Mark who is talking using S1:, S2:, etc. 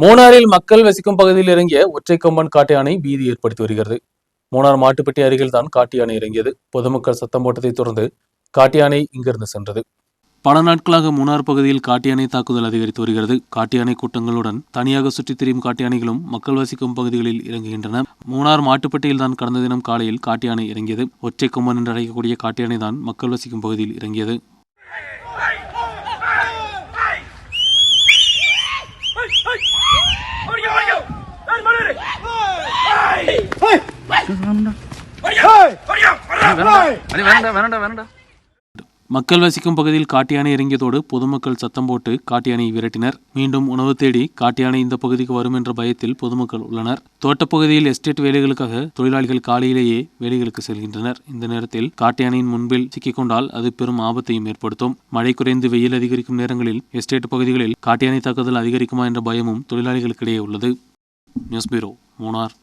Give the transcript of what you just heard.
S1: மூணாறில் மக்கள் வசிக்கும் பகுதியில் இறங்கிய ஒற்றை கம்பன் காட்டு யானை பீதி ஏற்படுத்தி வருகிறது. மூணார் மாட்டுப்பட்டி அருகில் தான் காட்டு யானை இறங்கியது. பொதுமக்கள் சத்தம் போட்டதை தொடர்ந்து காட்டு யானை இங்கிருந்து சென்றது. பல நாட்களாக மூணார் பகுதியில் காட்டு யானை தாக்குதல் அதிகரித்து வருகிறது. காட்டு யானை கூட்டங்களுடன் தனியாக சுற்றித் திரியும் காட்டு யானைகளும் மக்கள் வசிக்கும் பகுதிகளில் இறங்குகின்றன. மூணார் மாட்டுப்பட்டியில் தான் கடந்த தினம் காலையில் காட்டு யானை இறங்கியது. ஒற்றை கொம்பன் என்று அழைக்கக்கூடிய காட்டு யானை தான் மக்கள் வசிக்கும் பகுதியில் இறங்கியது. மக்கள் வசிக்கும் பகுதியில் காட்டு யானை இறங்கியதோடு பொதுமக்கள் சத்தம் போட்டு காட்டு யானையை விரட்டினர். மீண்டும் உணவு தேடி காட்டு யானை இந்த பகுதிக்கு வரும் என்ற பயத்தில் பொதுமக்கள் உள்ளனர். தோட்டப்பகுதியில் எஸ்டேட் வேலைகளுக்காக தொழிலாளிகள் காலையிலேயே வேலைகளுக்கு செல்கின்றனர். இந்த நேரத்தில் காட்டு யானையின் முன்பில் சிக்கிக்கொண்டால் அது பெரும் ஆபத்தையும் ஏற்படுத்தும். மழை குறைந்து வெயில் அதிகரிக்கும் நேரங்களில் எஸ்டேட் பகுதிகளில் காட்டு யானை தாக்குதல் அதிகரிக்குமா என்ற பயமும் தொழிலாளிகளுக்கிடையே உள்ளது. News bureau Munnar.